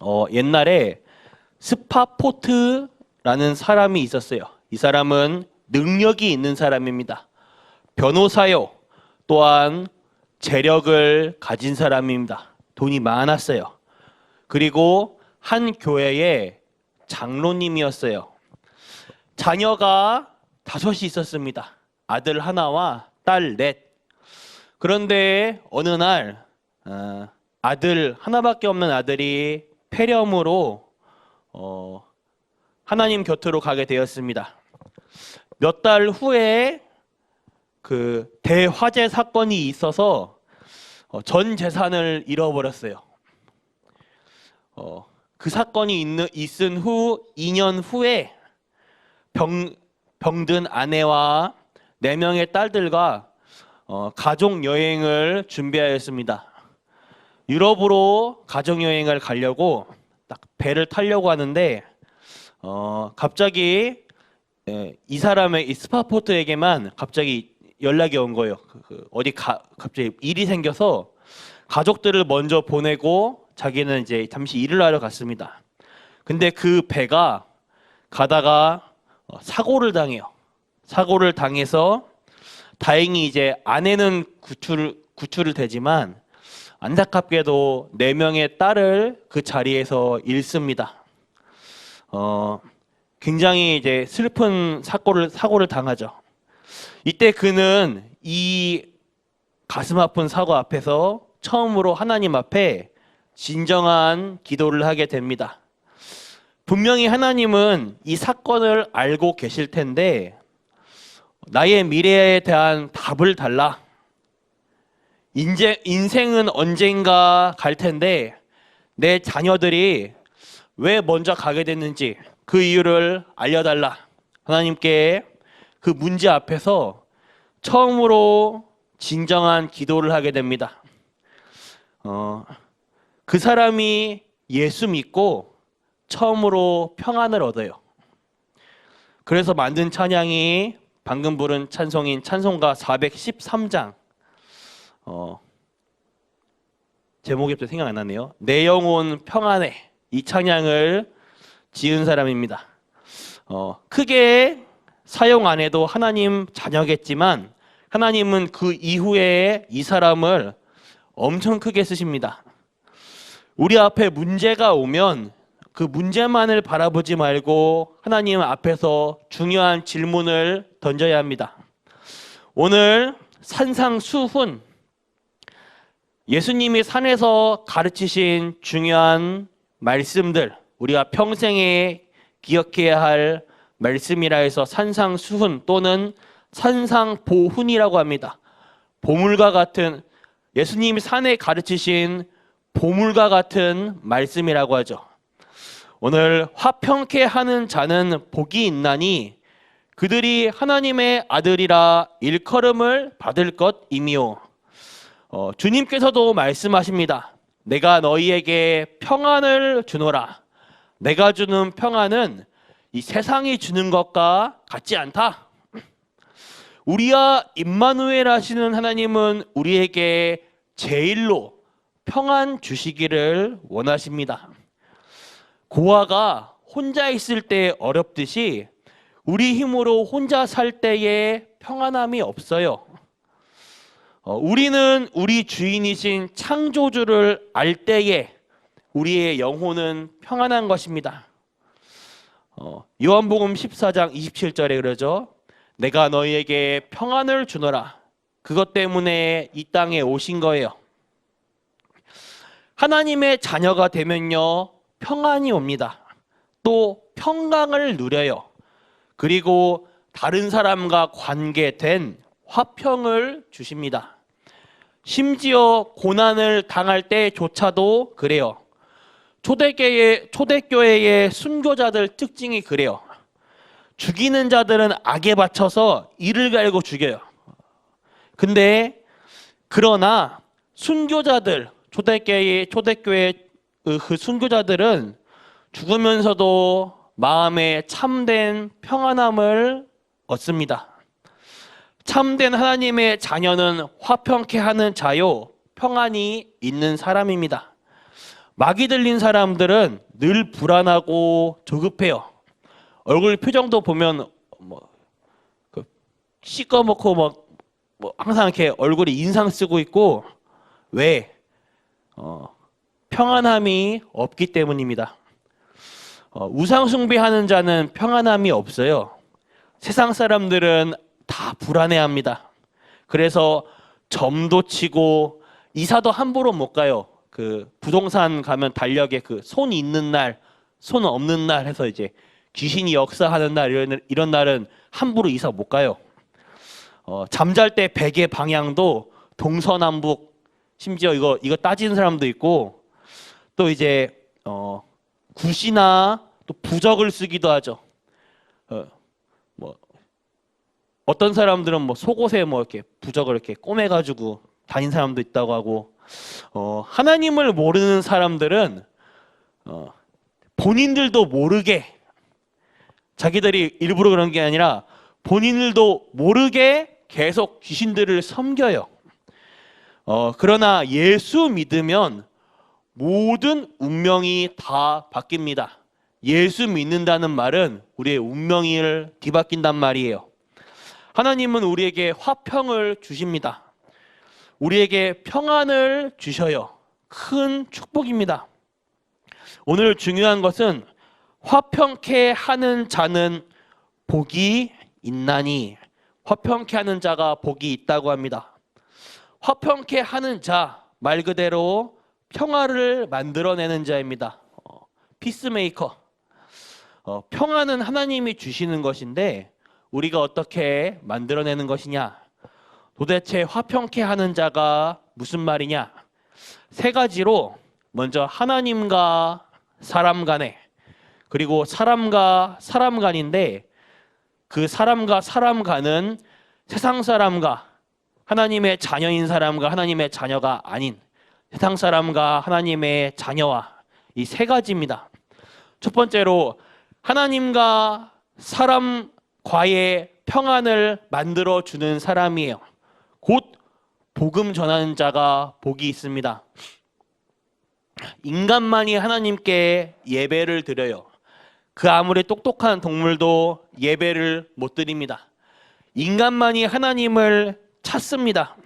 어, 옛날에 스파포트라는 사람이 있었어요. 이 사람은 능력이 있는 사람입니다. 변호사요. 또한 재력을 가진 사람입니다. 돈이 많았어요. 그리고 한 교회의 장로님이었어요. 자녀가 다섯이 있었습니다. 아들 하나와 딸 넷. 그런데 어느 날 어, 아들 하나밖에 없는 아들이 폐렴으로 어, 하나님 곁으로 가게 되었습니다. 몇 달 후에 그 대화재 사건이 있어서 어, 전 재산을 잃어버렸어요. 어, 그 사건이 있는, 있은 후 2년 후에 병, 병든 아내와 네 명의 딸들과 어, 가족 여행을 준비하였습니다. 유럽으로 가족 여행을 가려고 딱 배를 타려고 하는데 어, 갑자기 예, 이 사람의 이 스파포트에게만 갑자기 연락이 온 거예요. 그, 그 어디 가 갑자기 일이 생겨서 가족들을 먼저 보내고 자기는 이제 잠시 일을 하러 갔습니다. 근데 그 배가 가다가 어, 사고를 당해요. 사고를 당해서 다행히 이제 아내는 구출 구출을 되지만 안타깝게도 네 명의 딸을 그 자리에서 잃습니다. 어, 굉장히 이제 슬픈 사고를 사고를 당하죠. 이때 그는 이 가슴 아픈 사고 앞에서 처음으로 하나님 앞에 진정한 기도를 하게 됩니다. 분명히 하나님은 이 사건을 알고 계실 텐데 나의 미래에 대한 답을 달라. 인제, 인생은 언젠가 갈 텐데 내 자녀들이 왜 먼저 가게 됐는지 그 이유를 알려달라. 하나님께 그 문제 앞에서 처음으로 진정한 기도를 하게 됩니다. 어, 그 사람이 예수 믿고 처음으로 평안을 얻어요. 그래서 만든 찬양이 방금 부른 찬송인 찬송가 413장. 어, 제목이 갑자기 생각 안 나네요. 내 영혼 평안해. 이 찬양을 지은 사람입니다. 어, 크게 사용 안 해도 하나님 자녀겠지만 하나님은 그 이후에 이 사람을 엄청 크게 쓰십니다. 우리 앞에 문제가 오면 그 문제만을 바라보지 말고 하나님 앞에서 중요한 질문을 던져야 합니다. 오늘 산상수훈 예수님이 산에서 가르치신 중요한 말씀들 우리가 평생에 기억해야 할 말씀이라 해서 산상수훈 또는 산상보훈이라고 합니다. 보물과 같은 예수님이 산에 가르치신 보물과 같은 말씀이라고 하죠. 오늘 화평케 하는 자는 복이 있나니 그들이 하나님의 아들이라 일컬음을 받을 것이미요. 어, 주님께서도 말씀하십니다. 내가 너희에게 평안을 주노라. 내가 주는 평안은 이 세상이 주는 것과 같지 않다. 우리와 임마누엘 하시는 하나님은 우리에게 제일로 평안 주시기를 원하십니다. 고아가 혼자 있을 때 어렵듯이 우리 힘으로 혼자 살 때에 평안함이 없어요. 어, 우리는 우리 주인이신 창조주를 알 때에 우리의 영혼은 평안한 것입니다. 어, 요한복음 14장 27절에 그러죠. 내가 너희에게 평안을 주노라. 그것 때문에 이 땅에 오신 거예요. 하나님의 자녀가 되면요. 평안이 옵니다. 또 평강을 누려요. 그리고 다른 사람과 관계된 화평을 주십니다. 심지어 고난을 당할 때조차도 그래요. 초대교회, 초대교회의 순교자들 특징이 그래요. 죽이는 자들은 악에 바쳐서 이를 갈고 죽여요. 근데 그러나 순교자들 초대교회 초대교회 그 순교자들은 죽으면서도 마음에 참된 평안함을 얻습니다. 참된 하나님의 자녀는 화평케 하는 자요 평안이 있는 사람입니다. 마귀 들린 사람들은 늘 불안하고 조급해요. 얼굴 표정도 보면 뭐 그, 시꺼멓고 뭐, 뭐 항상 이렇게 얼굴에 인상 쓰고 있고 왜 어, 평안함이 없기 때문입니다. 어, 우상 숭배하는 자는 평안함이 없어요. 세상 사람들은 다 불안해합니다. 그래서 점도 치고 이사도 함부로 못 가요. 그 부동산 가면 달력에 그 손 있는 날, 손 없는 날 해서 이제 귀신이 역사하는 날 이런, 이런 날은 함부로 이사 못 가요. 어, 잠잘 때 베개 방향도 동서남북 심지어 이거 이거 따지는 사람도 있고 또 이제 어, 굿이나 또 부적을 쓰기도 하죠. 어, 뭐 어떤 사람들은 뭐 속옷에 뭐 이렇게 부적을 이렇게 꼬매가지고 다닌 사람도 있다고 하고 어, 하나님을 모르는 사람들은 어, 본인들도 모르게 자기들이 일부러 그런 게 아니라 본인들도 모르게 계속 귀신들을 섬겨요. 어, 그러나 예수 믿으면 모든 운명이 다 바뀝니다. 예수 믿는다는 말은 우리의 운명을 뒤바뀐단 말이에요. 하나님은 우리에게 화평을 주십니다. 우리에게 평안을 주셔요. 큰 축복입니다. 오늘 중요한 것은 화평케 하는 자는 복이 있나니 화평케 하는 자가 복이 있다고 합니다. 화평케 하는 자 말 그대로 평화를 만들어내는 자입니다. 어, 피스메이커. 어, 평화는 하나님이 주시는 것인데 우리가 어떻게 만들어내는 것이냐? 도대체 화평케 하는 자가 무슨 말이냐? 세 가지로 먼저 하나님과 사람 간에 그리고 사람과 사람 간인데 그 사람과 사람 간은 세상 사람과 하나님의 자녀인 사람과 하나님의 자녀가 아닌 세상 사람과 하나님의 자녀와 이 세 가지입니다. 첫 번째로 하나님과 사람 과의 평안을 만들어 주는 사람이에요. 곧 복음 전하는 자가 복이 있습니다. 인간만이 하나님께 예배를 드려요. 그 아무리 똑똑한 동물도 예배를 못 드립니다. 인간만이 하나님을 찾습니다.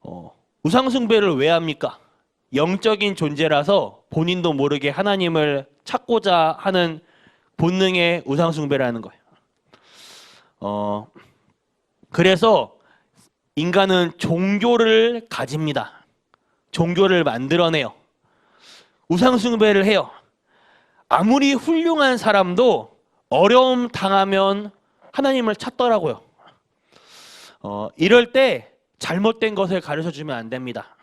어, 우상숭배를 왜 합니까? 영적인 존재라서 본인도 모르게 하나님을 찾고자 하는 본능의 우상숭배라는 거예요. 어, 그래서 인간은 종교를 가집니다. 종교를 만들어내요. 우상숭배를 해요. 아무리 훌륭한 사람도 어려움 당하면 하나님을 찾더라고요. 어, 이럴 때 잘못된 것을 가르쳐 주면 안 됩니다.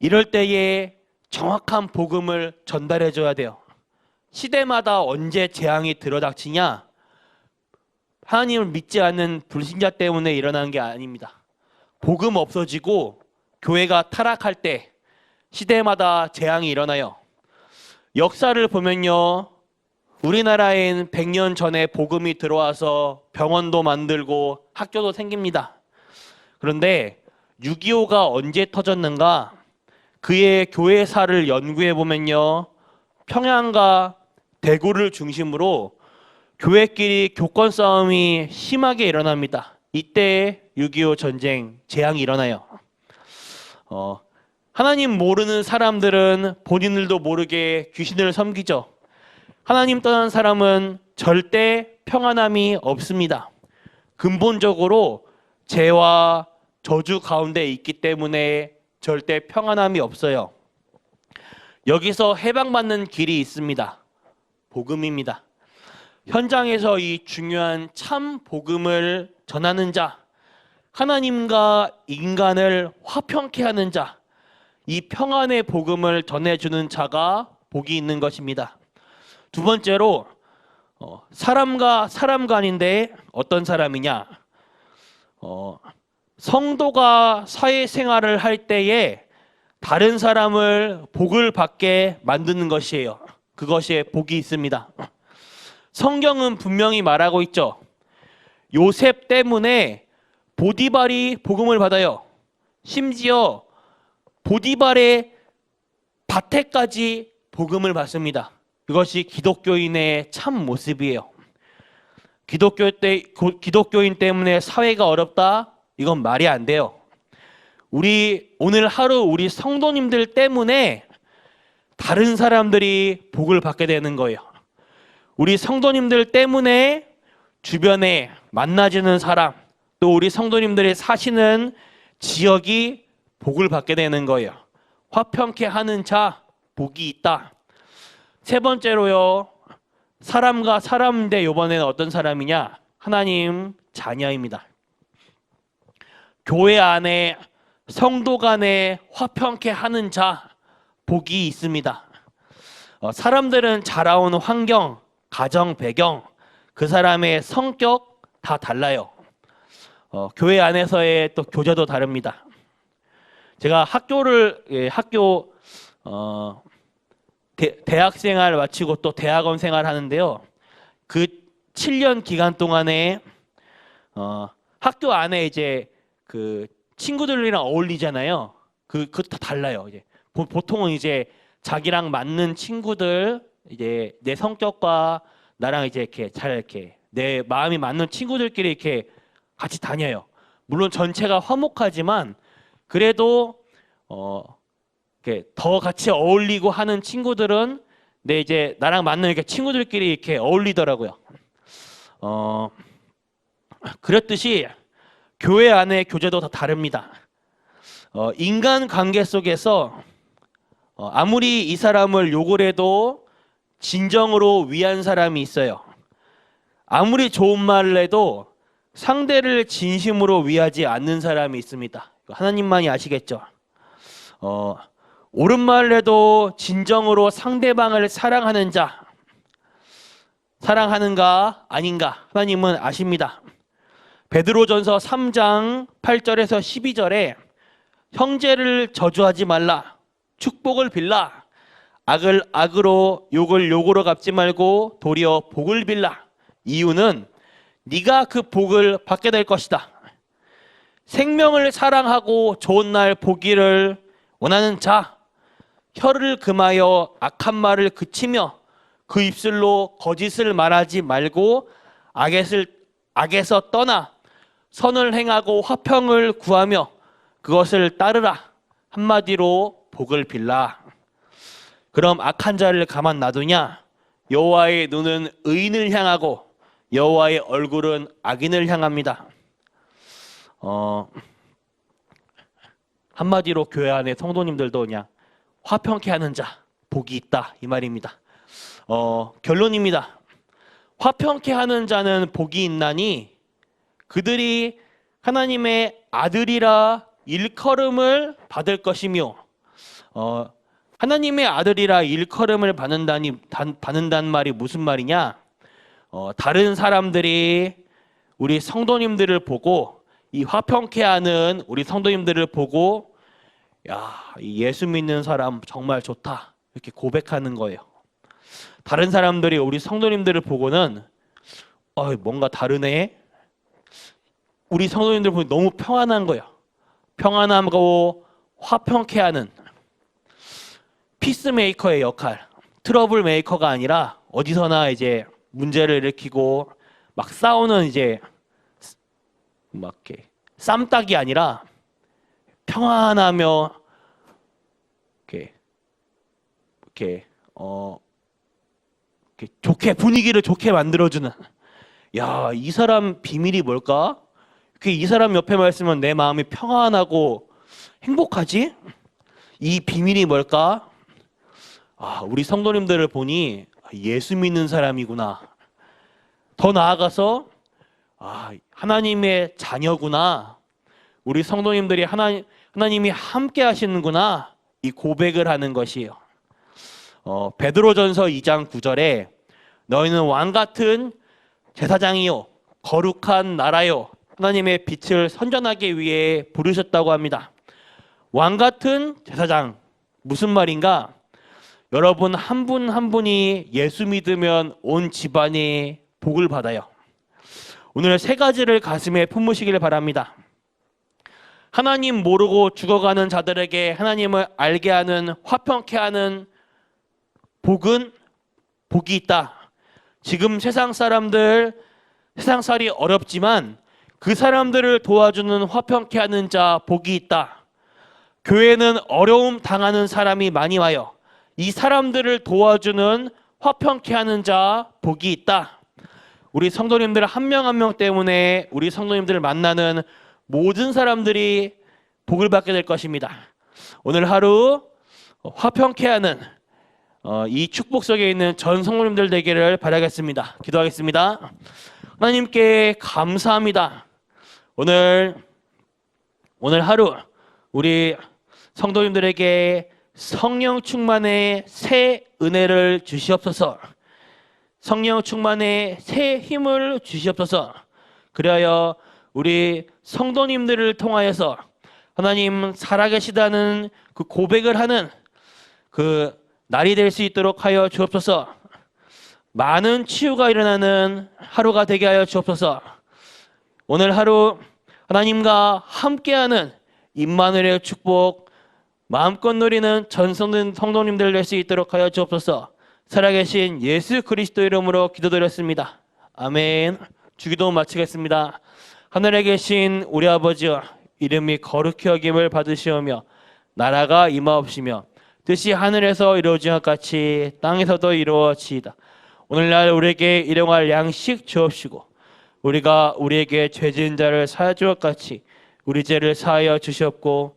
이럴 때에 정확한 복음을 전달해 줘야 돼요. 시대마다 언제 재앙이 들어닥치냐? 하나님을 믿지 않는 불신자 때문에 일어나는 게 아닙니다. 복음 없어지고 교회가 타락할 때 시대마다 재앙이 일어나요. 역사를 보면요. 우리나라엔 100년 전에 복음이 들어와서 병원도 만들고 학교도 생깁니다. 그런데 6.25가 언제 터졌는가? 그의 교회사를 연구해 보면요. 평양과 대구를 중심으로 교회끼리 교권 싸움이 심하게 일어납니다. 이때 6.25 전쟁 재앙이 일어나요. 어, 하나님 모르는 사람들은 본인들도 모르게 귀신을 섬기죠. 하나님 떠난 사람은 절대 평안함이 없습니다. 근본적으로 죄와 저주 가운데 있기 때문에 절대 평안함이 없어요. 여기서 해방받는 길이 있습니다. 복음입니다. 현장에서 이 중요한 참 복음을 전하는 자, 하나님과 인간을 화평케 하는 자, 이 평안의 복음을 전해주는 자가 복이 있는 것입니다. 두 번째로 어, 사람과 사람 간인데 어떤 사람이냐? 어, 성도가 사회생활을 할 때에 다른 사람을 복을 받게 만드는 것이에요. 그것이 복이 있습니다. 성경은 분명히 말하고 있죠. 요셉 때문에 보디발이 복음을 받아요. 심지어 보디발의 밭에까지 복음을 받습니다. 그것이 기독교인의 참 모습이에요. 기독교 때 고- 기독교인 때문에 사회가 어렵다? 이건 말이 안 돼요. 우리 오늘 하루 우리 성도님들 때문에 다른 사람들이 복을 받게 되는 거예요. 우리 성도님들 때문에 주변에 만나지는 사람, 또 우리 성도님들이 사시는 지역이 복을 받게 되는 거예요. 화평케 하는 자 복이 있다. 세 번째로요. 사람과 사람인데 이번에는 어떤 사람이냐? 하나님 자녀입니다. 교회 안에 성도 간에 화평케 하는 자 복이 있습니다. 어, 사람들은 자라온 환경, 가정 배경, 그 사람의 성격 다 달라요. 어, 교회 안에서의 또 교제도 다릅니다. 제가 학교를 예, 학교 어, 대, 대학 생활 마치고 또 대학원 생활 하는데요. 그 7년 기간 동안에 어, 학교 안에 이제 그 친구들이랑 어울리잖아요. 그 그것 다 달라요. 이제 보, 보통은 이제 자기랑 맞는 친구들 이제 내 성격과 나랑 이제 이렇게 잘 이렇게 내 마음이 맞는 친구들끼리 이렇게 같이 다녀요. 물론 전체가 화목하지만 그래도 어 이렇게 더 같이 어울리고 하는 친구들은 내 이제 나랑 맞는 이렇게 친구들끼리 이렇게 어울리더라고요. 어 그랬듯이 교회 안의 교제도 다 다릅니다. 어, 인간 관계 속에서 어, 아무리 이 사람을 욕을 해도 진정으로 위한 사람이 있어요. 아무리 좋은 말을 해도 상대를 진심으로 위하지 않는 사람이 있습니다. 하나님만이 아시겠죠? 어, 옳은 말을 해도 진정으로 상대방을 사랑하는 자, 사랑하는가 아닌가 하나님은 아십니다. 베드로전서 3장 8절에서 12절에 형제를 저주하지 말라 축복을 빌라. 악을 악으로 욕을 욕으로 갚지 말고 도리어 복을 빌라. 이유는 네가 그 복을 받게 될 것이다. 생명을 사랑하고 좋은 날 보기를 원하는 자 혀를 금하여 악한 말을 그치며 그 입술로 거짓을 말하지 말고 악에서 악에서 떠나 선을 행하고 화평을 구하며 그것을 따르라. 한마디로 복을 빌라. 그럼 악한 자를 가만 놔두냐? 여호와의 눈은 의인을 향하고 여호와의 얼굴은 악인을 향합니다. 어 한마디로 교회 안에 성도님들도 그냥 화평케 하는 자 복이 있다 이 말입니다. 어 결론입니다. 화평케 하는 자는 복이 있나니 그들이 하나님의 아들이라 일컬음을 받을 것이며 어, 하나님의 아들이라 일컬음을 받는다니 단, 받는다는 말이 무슨 말이냐? 어, 다른 사람들이 우리 성도님들을 보고 이 화평케 하는 우리 성도님들을 보고 야, 이 예수 믿는 사람 정말 좋다 이렇게 고백하는 거예요. 다른 사람들이 우리 성도님들을 보고는 어, 뭔가 다르네. 우리 성도님들 보니 너무 평안한 거예요. 평안하고 화평케 하는 피스메이커의 역할, 트러블 메이커가 아니라 어디서나 이제 문제를 일으키고 막 싸우는 이제 막 이렇게 쌈딱이 아니라 평안하며 이렇게 이렇게 어 이렇게 좋게 분위기를 좋게 만들어주는 야 이 사람 비밀이 뭘까? 그이 사람 옆에만 있으면 내 마음이 평안하고 행복하지? 이 비밀이 뭘까? 아, 우리 성도님들을 보니 예수 믿는 사람이구나. 더 나아가서 아, 하나님의 자녀구나. 우리 성도님들이 하나, 하나님이 함께 하시는구나. 이 고백을 하는 것이에요. 어, 베드로전서 2장 9절에 너희는 왕 같은 제사장이요 거룩한 나라요 하나님의 빛을 선전하기 위해 부르셨다고 합니다. 왕 같은 제사장 무슨 말인가? 여러분 한분한 분이 예수 믿으면 온 집안이 복을 받아요. 오늘 세 가지를 가슴에 품으시길 바랍니다. 하나님 모르고 죽어가는 자들에게 하나님을 알게 하는 화평케 하는 복은 복이 있다. 지금 세상 사람들 세상 살이 어렵지만 그 사람들을 도와주는 화평케 하는 자 복이 있다. 교회는 어려움 당하는 사람이 많이 와요. 이 사람들을 도와주는 화평케 하는 자 복이 있다. 우리 성도님들 한 명 한 명 때문에 우리 성도님들을 만나는 모든 사람들이 복을 받게 될 것입니다. 오늘 하루 화평케 하는 어, 이 축복 속에 있는 전 성도님들 되기를 바라겠습니다. 기도하겠습니다. 하나님께 감사합니다. 오늘 오늘 하루 우리 성도님들에게 성령 충만의 새 은혜를 주시옵소서. 성령 충만의 새 힘을 주시옵소서. 그리하여 우리 성도님들을 통하여서 하나님 살아계시다는 그 고백을 하는 그 날이 될 수 있도록 하여 주옵소서. 많은 치유가 일어나는 하루가 되게 하여 주옵소서. 오늘 하루 하나님과 함께하는 임마누엘의 축복 마음껏 누리는 전성된 성도님 들 될 수 있도록 하여 주옵소서. 살아계신 예수 그리스도 이름으로 기도드렸습니다. 아멘. 주기도 마치겠습니다. 하늘에 계신 우리 아버지여 이름이 거룩히 여김을 받으시오며 나라가 임하옵시며 뜻이 하늘에서 이루어진 것 같이 땅에서도 이루어지이다. 오늘날 우리에게 일용할 양식 주옵시고 우리가 우리에게 죄진 자를 사하주것 같이 우리 죄를 사하여 주시옵고